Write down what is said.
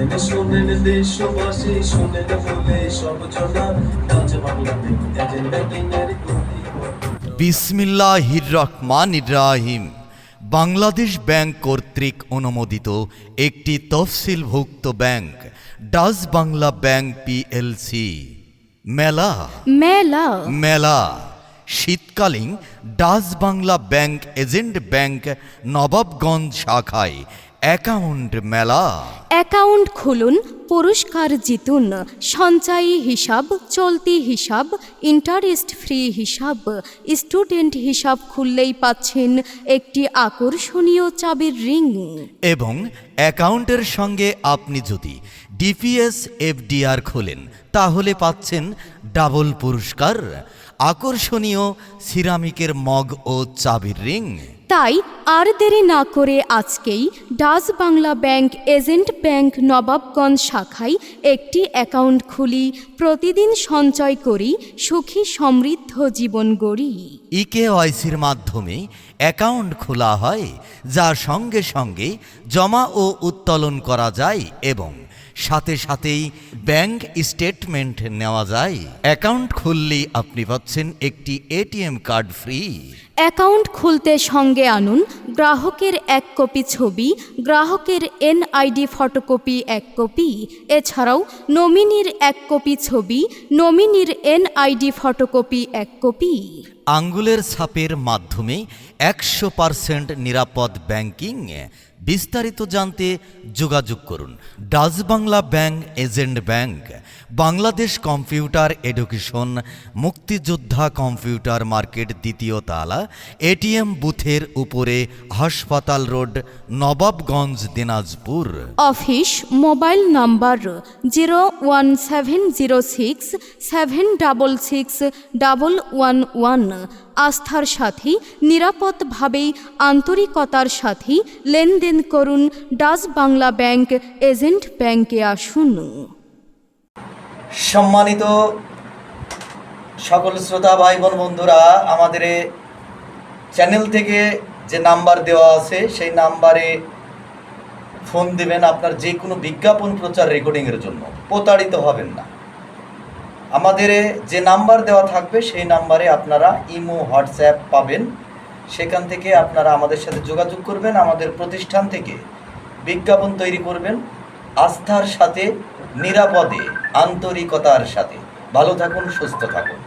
শোনেন শোনেন দেশবাসী শোনেন বলে সব জনা। ডাচ বাংলা ব্যাংকিং এর গতি বিসমিল্লাহির রহমান রাহিম বাংলাদেশ ব্যাংক কর্তৃক অনুমোদিত একটি তফসিলভুক্ত bank Dutch Bangla bank PLC. মেলা। মেলা। মেলা। শীতকালীন Dutch Bangla bank agent bank Nawabganj শাখায় অ্যাকাউন্ট মেলা। অ্যাকাউন্ট খুলুন পুরস্কার জিতুন সঞ্চয়ী হিসাব চলতি হিসাব ইন্টারেস্ট ফ্রি হিসাব স্টুডেন্ট হিসাব খুললেই পাচ্ছেন একটি আকর্ষণীয় চাবির রিং এবং অ্যাকাউন্টের সঙ্গে আপনি যদি ডিপিএস এফডিআর খোলেন তাহলে পাচ্ছেন ডাবল পুরস্কার আকর্ষণীয় সিরামিকের মগ ও চাবির রিং তাই আর দেরি না করে আজকেই Dutch Bangla bank agent bank Nawabganj শাখায় একটি অ্যাকাউন্ট খুলি প্রতিদিন সঞ্চয় করি সুখী সমৃদ্ধ জীবন গড়ি। ইকেওয়াইসির মাধ্যমে অ্যাকাউন্ট খোলা হয় যা সঙ্গে সঙ্গে জমা ও উত্তোলন করা যায় এবং সাথে সাথেই ব্যাংক স্টেটমেন্ট নেওয়া যায়। অ্যাকাউন্ট খুললেই আপনি পাচ্ছেন একটি এটিএম কার্ড ফ্রি। অ্যাকাউন্ট খুলতে সঙ্গে আনুন। গ্রাহকের এক কপি ছবি, গ্রাহকের এনআইডি ফটোকপি এক কপি, এছাড়াও নমিনির এক কপি ছবি, নমিনির এনআইডি ফটোকপি এক কপি। আঙ্গুলের ছাপের মাধ্যমে একশো পারসেন্ট নিরাপদ ব্যাংকিং বিস্তারিত জানতে যোগাযোগ করুন। Dutch Bangla bank agent bank, Bangladesh computer education মুক্তিযোদ্ধা কম্পিউটার মার্কেট দ্বিতীয় তালা, এটিএম বুথের উপরে হাসপাতাল road Nawabganj Dinajpur. Office mobile number zero one seven zero six seven double six double one one. আস্থার সাথে নিরাপদভাবেই আন্তরিকতার সাথে লেনদেন করুন ডাচ বাংলা ব্যাংক এজেন্ট ব্যাংকে আসুন। সম্মানিত সকল শ্রোতা ভাই বোন বন্ধুরা আমাদের চ্যানেল থেকে যে নাম্বার দেওয়া আছে, সেই নাম্বারে ফোন দেবেন আপনার যে কোনো বিজ্ঞাপন প্রচার রেকর্ডিংয়ের জন্য। প্রতারিত হবেন না। আমাদের যে নাম্বার দেওয়া থাকবে, সেই নাম্বারে আপনারা ইমো, হোয়াটসঅ্যাপ পাবেন। সেখান থেকে আপনারা আমাদের সাথে যোগাযোগ করবেন, আমাদের প্রতিষ্ঠান থেকে বিজ্ঞাপন তৈরি করবেন আস্থার সাথে, নিরাপদে, আন্তরিকতার সাথে। ভালো থাকুন, সুস্থ থাকুন।